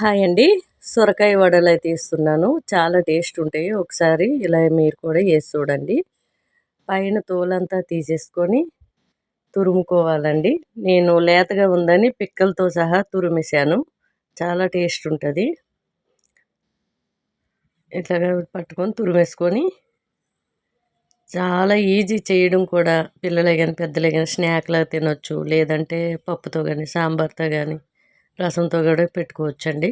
Hi అండి. సొరకాయ వడలు అయితే ఇస్తున్నాను చాలా టేస్ట్ ఉంటాయి. ఒకసారి ఇలా మీరు కూడా వేసి చూడండి. పైన తోలంతా తీసేసుకొని తురుముకోవాలండి. నేను లేతగా ఉందని పిక్కలతో సహా తురిమేశాను. చాలా టేస్ట్ ఉంటుంది. ఇట్లాగా పట్టుకొని తురిమేసుకొని చాలా ఈజీ చేయడం కూడా పిల్లలే కానీ పెద్దలే కానీ స్నాక్లా తినొచ్చు. లేదంటే పప్పుతో కానీ సాంబార్తో కానీ రసంతో కూడా పెట్టుకోవచ్చండి.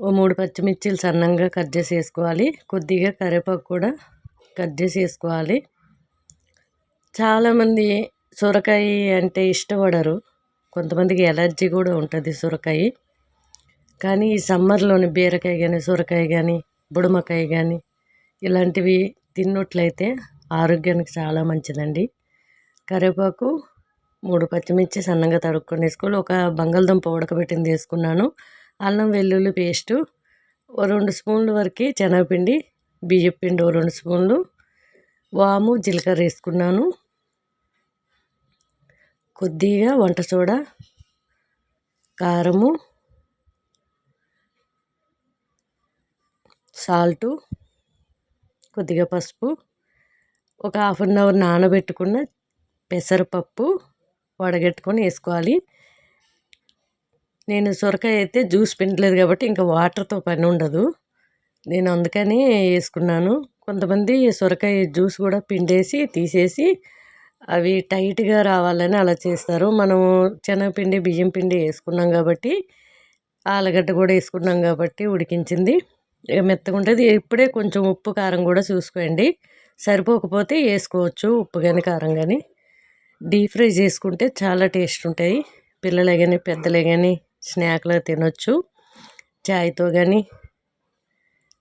ఓ మూడు పచ్చిమిర్చిలు సన్నంగా కట్ చేసి వేసుకోవాలి కొద్దిగా కరివేపాకు కూడా కట్ చేసి వేసుకోవాలి చాలామంది సొరకాయ అంటే ఇష్టపడరు. కొంతమందికి ఎలర్జీ కూడా ఉంటుంది సొరకాయ. కానీ ఈ సమ్మర్లోని బీరకాయ కానీ సొరకాయ కానీ బుడమకాయ కానీ ఇలాంటివి తిన్నట్లయితే ఆరోగ్యానికి చాలా మంచిదండి. కరివేపాకు మూడు పచ్చిమిర్చి సన్నగా తడుక్కొని వేసుకోవాలి. ఒక బంగాళదుంప ఉడకబెట్టింది తీసుకున్నాను అల్లం వెల్లుల్లి పేస్టు ఓ రెండు స్పూన్ల వరకు శనగపిండి బియ్యం పిండి ఓ రెండు స్పూన్లు వాము జీలకర్ర వేసుకున్నాను. కొద్దిగా వంట సోడా కారము సాల్టు కొద్దిగా పసుపు ఒక హాఫ్ అన్ అవర్ నానబెట్టుకున్న పెసరపప్పు వడగట్టుకొని వేసుకోవాలి. నేను సొరకాయ అయితే జ్యూస్ పిండలేదు కాబట్టి ఇంకా వాటర్తో పని ఉండదు. నేను అందుకని వేసుకున్నాను. కొంతమంది సొరకాయ జ్యూస్ కూడా పిండేసి తీసేసి అవి టైట్గా రావాలని అలా చేస్తారు. మనము శనగపిండి బియ్యం పిండి వేసుకున్నాం కాబట్టి ఆలుగడ్డ కూడా వేసుకున్నాం కాబట్టి ఉడికించింది. ఇక మెత్తగా ఉంటుంది. ఇప్పుడే కొంచెం ఉప్పు కారం కూడా చూసుకోండి. సరిపోకపోతే వేసుకోవచ్చు. ఉప్పు కానీ కారం కానీ డీప్ ఫ్రై చేసుకుంటే చాలా టేస్ట్ ఉంటాయి. పిల్లలే కానీ పెద్దలే కానీ స్నాక్లో తినొచ్చు. చాయ్తో కానీ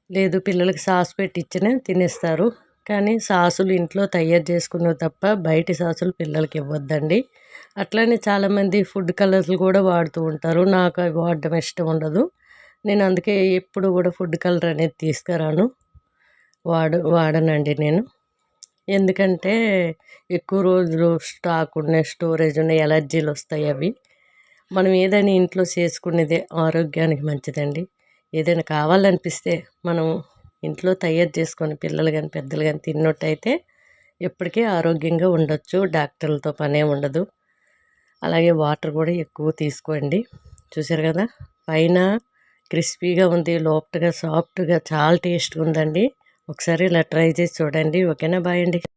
లేదు పిల్లలకి సాస్ పెట్టి ఇచ్చినా తినేస్తారు. కానీ సాసులు ఇంట్లో తయారు చేసుకున్నవి తప్ప బయటి సాసులు పిల్లలకి ఇవ్వద్దండి. అట్లనే చాలామంది ఫుడ్ కలర్లు కూడా వాడుతూ ఉంటారు. నాకు అవి వాడడం ఇష్టం ఉండదు. నేను అందుకే ఎప్పుడు కూడా ఫుడ్ కలర్ అనేది తీసుకురాను. వాడు వాడనండి నేను. ఎందుకంటే ఎక్కువ రోజులు స్టాక్ ఉన్న స్టోరేజ్ ఉన్న ఎలర్జీలు వస్తాయి అవి. మనం ఏదైనా ఇంట్లో చేసుకునేదే ఆరోగ్యానికి మంచిదండి. ఏదైనా కావాలనిపిస్తే మనం ఇంట్లో తయారు చేసుకొని పిల్లలు కానీ పెద్దలు కానీ తిన్నట్టయితే ఎప్పటికీ ఆరోగ్యంగా ఉండొచ్చు. డాక్టర్లతో పనే ఉండదు. అలాగే వాటర్ కూడా ఎక్కువ తీసుకోండి. చూసారు కదా? పైన క్రిస్పీగా ఉంది లోపటగా సాఫ్ట్గా చాలా టేస్ట్గా ఉందండి. ఒకసారి ఇలా ట్రై చేసి చూడండి. ఓకేనా? బాయ్ అండి.